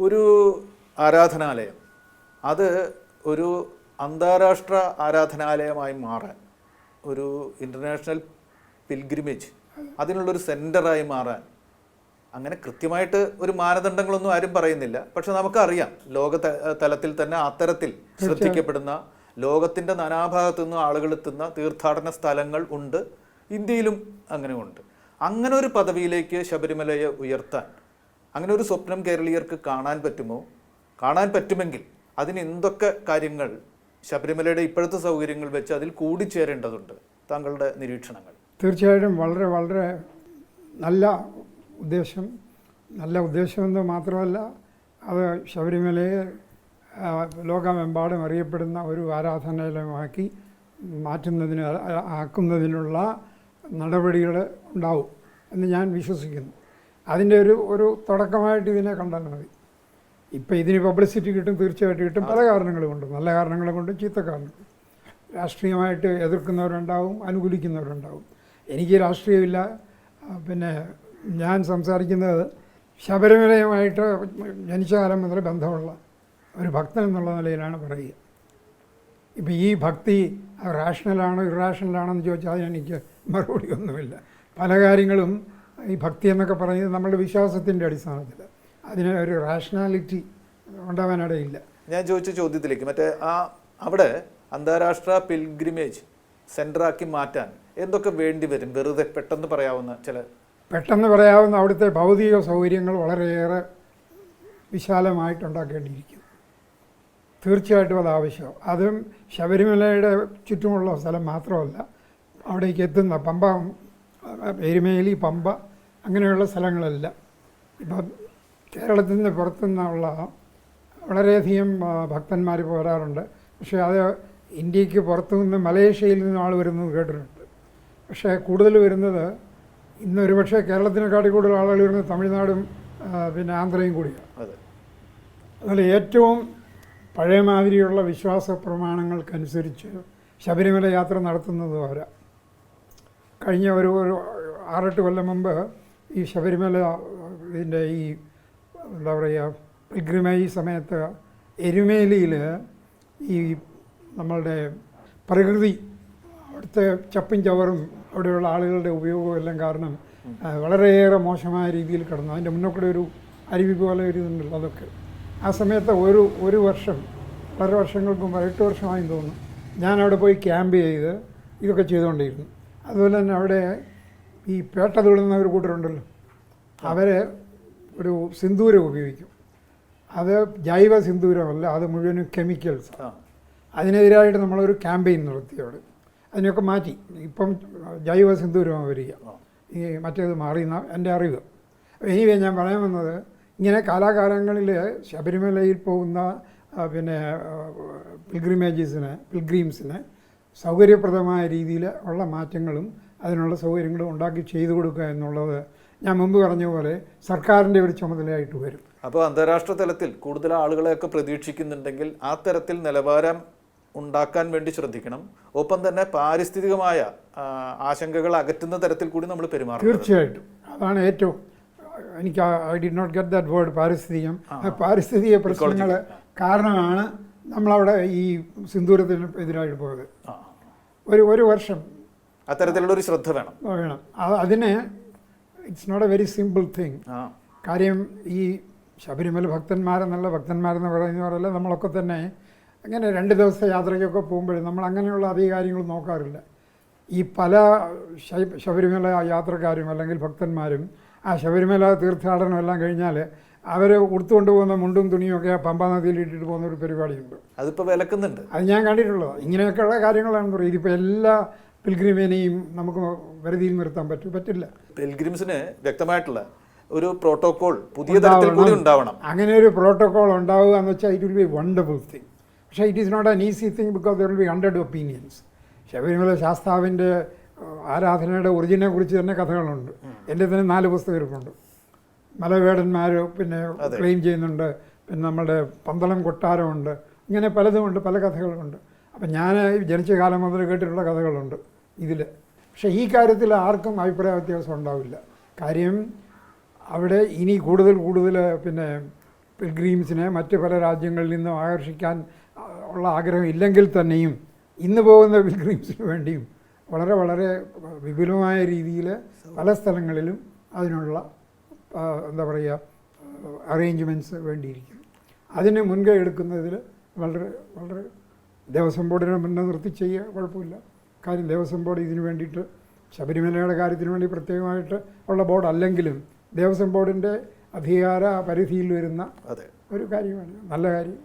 ഒരു ആരാധനാലയം. അത് ഒരു അന്താരാഷ്ട്ര ആരാധനാലയമായി മാറാൻ ഒരു ഇന്റർനാഷണൽ പിൽഗ്രിമേജ് അതിനുള്ളൊരു സെന്ററായി മാറാൻ. അങ്ങനെ കൃത്യമായിട്ട് ഒരു മാനദണ്ഡങ്ങളൊന്നും ആരും പറയുന്നില്ല. പക്ഷെ നമുക്കറിയാം ലോക തലത്തിൽ തന്നെ അത്തരത്തിൽ ശ്രദ്ധിക്കപ്പെടുന്ന ലോകത്തിന്റെ നാനാഭാഗത്തു നിന്ന് ആളുകൾ എത്തുന്ന തീർത്ഥാടന സ്ഥലങ്ങൾ ഉണ്ട്. ഇന്ത്യയിലും അങ്ങനെ ഉണ്ട്. അങ്ങനെ ഒരു പദവിയിലേക്ക് ശബരിമലയെ ഉയർത്താൻ അങ്ങനെ ഒരു സ്വപ്നം കേരളീയർക്ക് കാണാൻ പറ്റുമോ? കാണാൻ പറ്റുമെങ്കിൽ അതിന് എന്തൊക്കെ കാര്യങ്ങൾ ശബരിമലയുടെ ഇപ്പോഴത്തെ സൗകര്യങ്ങൾ വെച്ച് അതിൽ കൂടി ചേരേണ്ടതുണ്ട് താങ്കളുടെ നിരീക്ഷണങ്ങൾ. തീർച്ചയായിട്ടും വളരെ വളരെ നല്ല ഉദ്ദേശം. നല്ല ഉദ്ദേശമെന്ന് മാത്രമല്ല അത് ശബരിമലയെ ലോകമെമ്പാടും അറിയപ്പെടുന്ന ഒരു ആരാധനാലയമാക്കി മാറ്റുന്നതിന് ആക്കുന്നതിനുള്ള നടപടികൾ ഉണ്ടാവും എന്ന് ഞാൻ വിശ്വസിക്കുന്നു. അതിന്റെ ഒരു ഒരു തുടക്കമായിട്ട് ഇതിനെ കണ്ടാൽ മതി. ഇപ്പം ഇതിന് പബ്ലിസിറ്റി കിട്ടും തീർച്ചയായിട്ടും കിട്ടും. പല കാരണങ്ങളും കൊണ്ട് നല്ല കാരണങ്ങൾ കൊണ്ടും ചീത്ത കാരണം രാഷ്ട്രീയമായിട്ട് എതിർക്കുന്നവരുണ്ടാവും അനുകൂലിക്കുന്നവരുണ്ടാവും. എനിക്ക് രാഷ്ട്രീയമില്ല. പിന്നെ ഞാൻ സംസാരിക്കുന്നത് ശബരിമലയുമായിട്ട് ജനിച്ച കാലം മുതൽ ബന്ധമുള്ള ഒരു ഭക്തൻ എന്നുള്ള നിലയിലാണ് പറയുക. ഇപ്പം ഈ ഭക്തി റാഷണലാണോ ഇറാഷണലാണോ എന്ന് ചോദിച്ചാൽ അതിനെനിക്ക് മറുപടി ഒന്നുമില്ല. പല കാര്യങ്ങളും ഈ ഭക്തി എന്നൊക്കെ പറയുന്നത് നമ്മുടെ വിശ്വാസത്തിന്റെ അടിസ്ഥാനത്തിൽ. അതിന് ഒരു റാഷണാലിറ്റി ഉണ്ടാവാനിടയില്ല. ഞാൻ ചോദിച്ച ചോദ്യത്തിലേക്ക് മറ്റേ ആ അവിടെ അന്താരാഷ്ട്ര പിൽഗ്രിമേജ് സെന്ററാക്കി മാറ്റാൻ എന്തൊക്കെ വേണ്ടി വരും? വെറുതെ പെട്ടെന്ന് പറയാവുന്ന ചില പെട്ടെന്ന് പറയാവുന്ന അവിടുത്തെ ഭൗതിക സൗകര്യങ്ങൾ വളരെയേറെ വിശാലമായിട്ടുണ്ടാക്കേണ്ടിയിരിക്കും തീർച്ചയായിട്ടും അത് ആവശ്യം അതും ശബരിമലയുടെ ചുറ്റുമുള്ള സ്ഥലം മാത്രമല്ല അവിടേക്ക് എത്തുന്ന പമ്പ എരുമേലി പമ്പ അങ്ങനെയുള്ള സ്ഥലങ്ങളെല്ലാം. ഇപ്പം കേരളത്തിൽ നിന്ന് പുറത്തുനിന്നുള്ള വളരെയധികം ഭക്തന്മാർ പോരാറുണ്ട്. പക്ഷേ അത് ഇന്ത്യയ്ക്ക് പുറത്തു നിന്ന് മലേഷ്യയിൽ നിന്നും ആൾ വരുന്നത് കേട്ടിട്ടുണ്ട്. പക്ഷേ കൂടുതൽ വരുന്നത് ഇന്ന് ഒരുപക്ഷെ കേരളത്തിനെക്കാട്ടി കൂടുതൽ ആളുകൾ വരുന്നത് തമിഴ്നാടും പിന്നെ ആന്ധ്രയും കൂടിയാണ്. അതുപോലെ ഏറ്റവും പഴയ മാതിരിയുള്ള വിശ്വാസ പ്രമാണങ്ങൾക്കനുസരിച്ച് ശബരിമല യാത്ര നടത്തുന്നത് അവരാ. കഴിഞ്ഞ ഒരു ഒരു ആറെട്ട് കൊല്ലം മുമ്പ് ഈ ശബരിമല ഇതിന്റെ ഈ എന്താ പറയുക പിൽഗ്രിമേജ് സമയത്ത് എരുമേലിയിൽ ഈ നമ്മളുടെ പ്രകൃതി അവിടുത്തെ ചപ്പും ചവറും അവിടെയുള്ള ആളുകളുടെ ഉപയോഗവും എല്ലാം കാരണം വളരെയേറെ മോശമായ രീതിയിൽ കിടന്നു. അതിന്റെ മുന്നോക്കൂടെ ഒരു അരുവി പോലെ ഒരു ഇതുണ്ടല്ലോ അതൊക്കെ. ആ സമയത്ത് ഒരു ഒരു വർഷം പല വർഷങ്ങൾക്കും മുമ്പ് എട്ട് വർഷമായി തോന്നുന്നു ഞാൻ അവിടെ പോയി ക്യാമ്പ് ചെയ്ത് ഇതൊക്കെ ചെയ്തുകൊണ്ടിരുന്നു. അതുപോലെ തന്നെ അവിടെ ഈ പേട്ട തുള്ളുന്ന ഒരു കൂട്ടരുണ്ടല്ലോ. അവർ ഒരു സിന്ദൂരം ഉപയോഗിക്കും. അത് ജൈവ സിന്ദൂരമല്ല അത് മുഴുവനും കെമിക്കൽസ്. അതിനെതിരായിട്ട് നമ്മളൊരു ക്യാമ്പയിൻ നടത്തി അവിടെ. അതിനൊക്കെ മാറ്റി. ഇപ്പം ജൈവ സിന്ദൂരമാണ് വരിക ഈ മറ്റേത് മാറിയെന്ന എന്റെ അറിവ്. എനിവേ ഞാൻ പറയാൻ വന്നത് ഇങ്ങനെ കാലാകാലങ്ങളിൽ ശബരിമലയിൽ പോകുന്ന പിന്നെ പിൽഗ്രിമേജസിനെ പിൽഗ്രീംസിന് സൗകര്യപ്രദമായ രീതിയിൽ ഉള്ള മാറ്റങ്ങളും അതിനുള്ള സൗകര്യങ്ങളും ഉണ്ടാക്കി ചെയ്തു കൊടുക്കുക എന്നുള്ളത് ഞാൻ മുമ്പ് പറഞ്ഞ പോലെ സർക്കാരിന്റെ ഒരു ചുമതലയായിട്ട് വരും. അപ്പോൾ അന്താരാഷ്ട്ര തലത്തിൽ കൂടുതൽ ആളുകളെയൊക്കെ പ്രതീക്ഷിക്കുന്നുണ്ടെങ്കിൽ ആ തരത്തിൽ നിലവാരം ഉണ്ടാക്കാൻ വേണ്ടി ശ്രദ്ധിക്കണം. ഒപ്പം തന്നെ പാരിസ്ഥിതികമായ ആശങ്കകൾ അകറ്റുന്ന തരത്തിൽ കൂടി നമ്മൾ പെരുമാറും തീർച്ചയായിട്ടും. അതാണ് ഏറ്റവും എനിക്ക് I did not get that word പാരിസ്ഥിതികം. പാരിസ്ഥിതിക പ്രശ്നങ്ങൾ കാരണമാണ് നമ്മളവിടെ ഈ സിന്ദൂരത്തിന് എതിരായിട്ട് പോയത്. ഒരു ഒരു വർഷം. അത്തരത്തിലുള്ള ഒരു ശ്രദ്ധ വേണം. വേണം. അത് അതിന് it's not a very simple thing കാര്യം ഈ ശബരിമല ഭക്തന്മാരെന്നുള്ള ഭക്തന്മാരെന്ന് പറയുന്ന പറയുന്നവരല്ല നമ്മളൊക്കെ തന്നെ അങ്ങനെ രണ്ട് ദിവസത്തെ യാത്രയ്ക്കൊക്കെ പോകുമ്പോഴും നമ്മൾ അങ്ങനെയുള്ള അധിക കാര്യങ്ങൾ നോക്കാറില്ല. ഈ പല ശബരിമല യാത്രക്കാരും അല്ലെങ്കിൽ ഭക്തന്മാരും ആ ശബരിമല തീർത്ഥാടനം എല്ലാം കഴിഞ്ഞാൽ അവർ കൊടുത്തുകൊണ്ട് പോകുന്ന മുണ്ടും തുണിയൊക്കെ ആ പമ്പാ നദിയിൽ ഇട്ടിട്ട് പോകുന്ന ഒരു പരിപാടിയുണ്ട്. അതിപ്പോൾ വിലക്കുന്നുണ്ട്. അത് ഞാൻ കണ്ടിട്ടുള്ളത്. ഇങ്ങനെയൊക്കെയുള്ള കാര്യങ്ങളാണ് പറയുന്നത് ഇതിപ്പോൾ എല്ലാ പിൽഗ്രിമിനെയും നമുക്ക് വരുതിയിൽ നിർത്താൻ പറ്റും പറ്റില്ല. പിൽഗ്രിംസിന് വ്യക്തമായിട്ടുള്ള ഒരു പ്രോട്ടോകോൾ പുതിയ തരത്തിൽ കൂടി ഉണ്ടാവണം. അങ്ങനെ ഒരു പ്രോട്ടോകോൾ ഉണ്ടാവുക എന്ന് വെച്ചാൽ it will be wonderful thing പക്ഷേ it is not an easy thing because there will be hundred opinions Sabarimala ശാസ്താവിന്റെ ആരാധനയുടെ ഒറിജിനെ കുറിച്ച് തന്നെ കഥകളുണ്ട്. എന്റെ തന്നെ നാല് പുസ്തകം ഇരിപ്പുണ്ട് മലവേടന്മാർ പിന്നെ ക്ലെയിം ചെയ്യുന്നുണ്ട്. പിന്നെ നമ്മുടെ പന്തളം കൊട്ടാരമുണ്ട്. ഇങ്ങനെ പലതുമുണ്ട് പല കഥകളുമുണ്ട്. അപ്പം ഞാൻ ജനിച്ച കാലം മുതൽ കേട്ടിട്ടുള്ള കഥകളുണ്ട് ഇതിൽ പക്ഷേ ഈ കാര്യത്തിൽ ആർക്കും അഭിപ്രായ വ്യത്യാസം ഉണ്ടാവില്ല. കാര്യം അവിടെ ഇനി കൂടുതൽ കൂടുതൽ പിന്നെ പിൽഗ്രീംസിനെ മറ്റ് പല രാജ്യങ്ങളിൽ നിന്നും ആകർഷിക്കാൻ ഉള്ള ആഗ്രഹം ഇല്ലെങ്കിൽ തന്നെയും ഇന്ന് പോകുന്ന പിൽഗ്രീംസിന് വേണ്ടിയും വളരെ വളരെ വിപുലമായ രീതിയിൽ പല സ്ഥലങ്ങളിലും അതിനുള്ള എന്താ പറയുക അറേഞ്ച്മെന്റ്സ് വേണ്ടിയിരിക്കും. അതിന് മുൻകൈ എടുക്കുന്നതിൽ വളരെ വളരെ ദേവസ്വം ബോർഡിനെ മുന്നേ നിർത്തി ചെയ്യുക കുഴപ്പമില്ല. കാര്യം ദേവസ്വം ബോർഡ് ഇതിനു വേണ്ടിയിട്ട് ശബരിമലയുടെ കാര്യത്തിന് വേണ്ടി പ്രത്യേകമായിട്ട് ഉള്ള ബോർഡ് അല്ലെങ്കിലും ദേവസ്വം ബോർഡിന്റെ അധികാര പരിധിയിൽ വരുന്ന ഒരു കാര്യമാണ്. നല്ല കാര്യം.